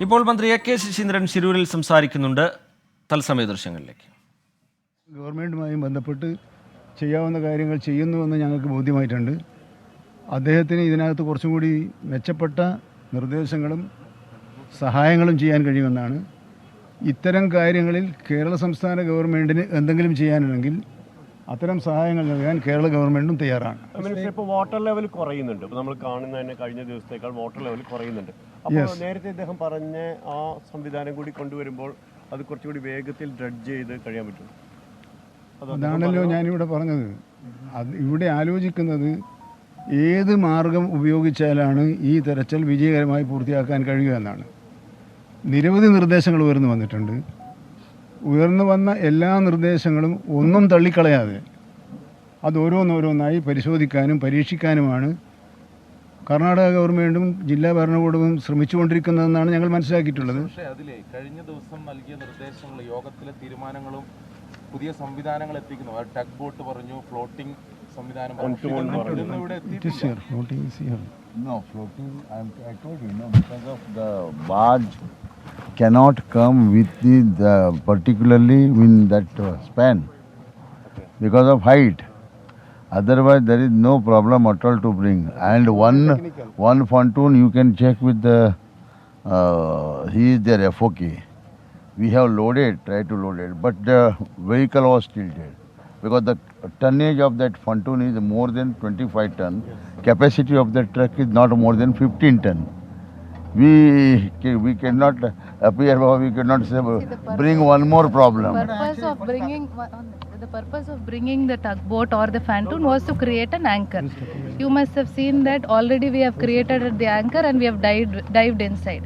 ഇപ്പോൾ മന്ത്രി A K Saseendran ശിരൂരിൽ സംസാരിക്കുന്നുണ്ട്. തത്സമയ ദൃശ്യങ്ങളിലേക്ക്. ഗവൺമെന്റുമായും ബന്ധപ്പെട്ട് ചെയ്യാവുന്ന കാര്യങ്ങൾ ചെയ്യുന്നുവെന്ന് ഞങ്ങൾക്ക് ബോധ്യമായിട്ടുണ്ട്. അദ്ദേഹത്തിന് ഇതിനകത്ത് കുറച്ചും കൂടി മെച്ചപ്പെട്ട നിർദ്ദേശങ്ങളും സഹായങ്ങളും ചെയ്യാൻ കഴിയുമെന്നാണ്. ഇത്തരം കാര്യങ്ങളിൽ കേരള സംസ്ഥാന ഗവൺമെന്റിന് എന്തെങ്കിലും ചെയ്യാനുണ്ടെങ്കിൽ അത്തരം സഹായങ്ങൾ നൽകാൻ കേരള ഗവൺമെന്റും തയ്യാറാണ്. ഇപ്പോൾ വാട്ടർ ലെവൽ കുറയുന്നുണ്ട്. ഇപ്പോൾ നമ്മൾ കാണുന്ന തന്നെ കഴിഞ്ഞ ദിവസത്തേക്കാൾ വാട്ടർ ലെവൽ കുറയുന്നുണ്ട്. അപ്പോൾ നേരത്തെ ഇദ്ദേഹം പറഞ്ഞ ആ സംവിധാനം കൂടി കൊണ്ടുവരുമ്പോൾ അത് കുറച്ചുകൂടി വേഗത്തിൽ ഡ്രഡ്ജ് ചെയ്ത് കഴിയാൻ പറ്റും. അത് അതാണല്ലോ ഞാനിവിടെ പറഞ്ഞത്. അത് ഇവിടെ ആലോചിക്കുന്നത് ഏത് മാർഗം ഉപയോഗിച്ചാലാണ് ഈ തെരച്ചിൽ വിജയകരമായി പൂർത്തിയാക്കാൻ കഴിയുക എന്നാണ്. നിരവധി നിർദ്ദേശങ്ങൾ ഉയർന്നു വന്നിട്ടുണ്ട്. ഉയർന്നു വന്ന എല്ലാ നിർദ്ദേശങ്ങളും ഒന്നും തള്ളിക്കളയാതെ അത് ഓരോന്നോരോന്നായി പരിശോധിക്കാനും പരീക്ഷിക്കാനുമാണ് കർണാടക ഗവൺമെന്റും ജില്ലാ ഭരണകൂടവും ശ്രമിച്ചുകൊണ്ടിരിക്കുന്നതെന്നാണ് ഞങ്ങൾ മനസ്സിലാക്കിയിട്ടുള്ളത്. പക്ഷേ അതിലെ കഴിഞ്ഞ ദിവസം നൽകിയ നിർദ്ദേശങ്ങൾ യോഗത്തിലെ തീരുമാനങ്ങളും പുതിയ സംവിധാനങ്ങൾ എത്തിക്കുന്നു. ടഗ് ബോട്ട് പറഞ്ഞു ഫ്ലോട്ടിംഗ് സംവിധാനം. No, floating, I'm, I told you, no, because of the barge cannot come with the, the particularly in that uh, span because of height. Otherwise, there is no problem at all to bring. And one, one pontoon you can check with the, uh, he is their FOK. We have loaded, tried to load it, but the vehicle was tilted. Because the tonnage of that pontoon is more than 25 ton. Capacity of the truck is not more than 15 ton. We, we cannot appear, we cannot say, bring one more problem. purpose of bringing the purpose of bringing the tugboat or the pontoon was to create an anchor you must have seen that already we have created the anchor and we have dived, dived inside